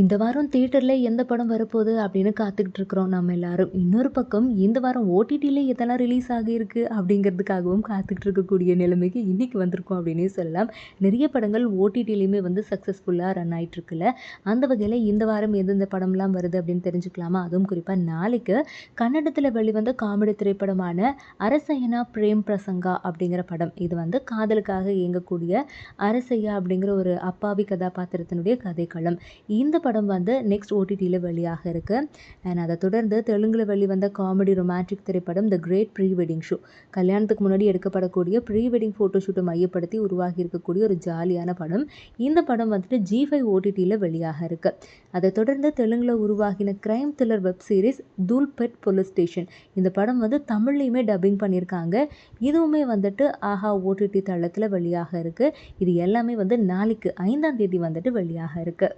இந்த வாரம் தியேட்டரில் எந்த படம் வரப்போகுது அப்படின்னு காத்துக்கிட்டு இருக்கிறோம் நம்ம எல்லாரும். இன்னொரு பக்கம் இந்த வாரம் ஓடிடியில் எதெல்லாம் ரிலீஸ் ஆகியிருக்கு அப்படிங்கிறதுக்காகவும் காத்துக்கிட்டு இருக்கக்கூடிய நிலைமைக்கு இன்றைக்கி வந்திருக்கோம் அப்படின்னே சொல்லலாம். நிறைய படங்கள் ஓடிடிலையுமே வந்து சக்ஸஸ்ஃபுல்லாக ரன் ஆகிட்டுருக்குல்ல அந்த வகையில் இந்த வாரம் எந்தெந்த படம்லாம் வருது அப்படின்னு தெரிஞ்சுக்கலாமா? அதுவும் குறிப்பாக நாளைக்கு கன்னடத்தில் வெளிவந்த காமெடி திரைப்படமான அரசையனா பிரேம் பிரசங்கா அப்படிங்கிற படம். இது வந்து காதலுக்காக இயங்கக்கூடிய அரசையா அப்படிங்கிற ஒரு அப்பாவி கதாபாத்திரத்தினுடைய கதைக்களம். இந்த படம் வந்து நெக்ஸ்ட் ஓடிடியில் வெளியாக இருக்குது அண்ட் அதை தொடர்ந்து தெலுங்கில் வெளிவந்த காமெடி ரொமான்டிக் திரைப்படம் the great pre wedding show கல்யாணத்துக்கு முன்னாடி எடுக்கப்படக்கூடிய ப்ரீ வெட்டிங் ஃபோட்டோ ஷூட்டை மையப்படுத்தி உருவாகி இருக்கக்கூடிய ஒரு ஜாலியான படம். இந்த படம் வந்துட்டு ஜி ஃபைவ் ஓடிடியில் வெளியாக இருக்குது அதை தொடர்ந்து தெலுங்கில் உருவாகின crime thriller web series Dhoolpet police station இந்த படம் வந்து தமிழ்லையுமே டப்பிங் பண்ணியிருக்காங்க இதுவுமே வந்துட்டு ஆஹா ஓடிடி தளத்தில் வெளியாக இருக்குது இது எல்லாமே வந்து நாளைக்கு ஐந்தாம் தேதி வந்துட்டு வெளியாக இருக்குது